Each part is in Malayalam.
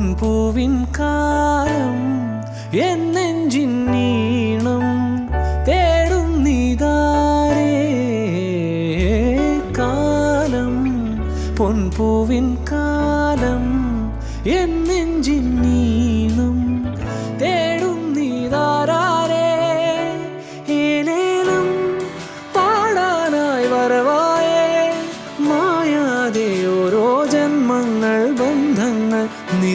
പൊൻപൂവിൻ കാലം എന്നെഞ്ചിൻ നീണം തേടും നീതാരേ. കാലം പൊൻപൂവിൻ കാലം എന്നെഞ്ചിൻ നീണം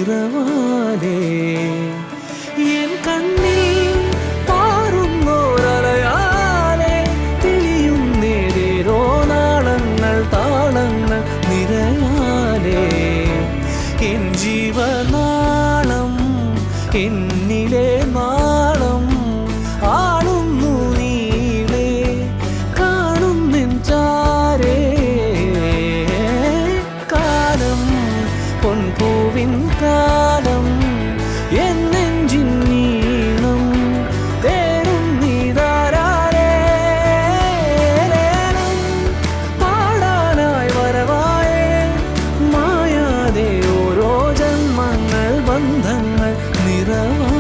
നിറവാലേ. എൻ കണ്ണിൽ പാറുന്നോരലയാലേ തെളിയും നേരേരോ നാളങ്ങൾ താളങ്ങൾ നിറയാലേ. എൻ ജീവനാളം എന്നിലെ നാളം love.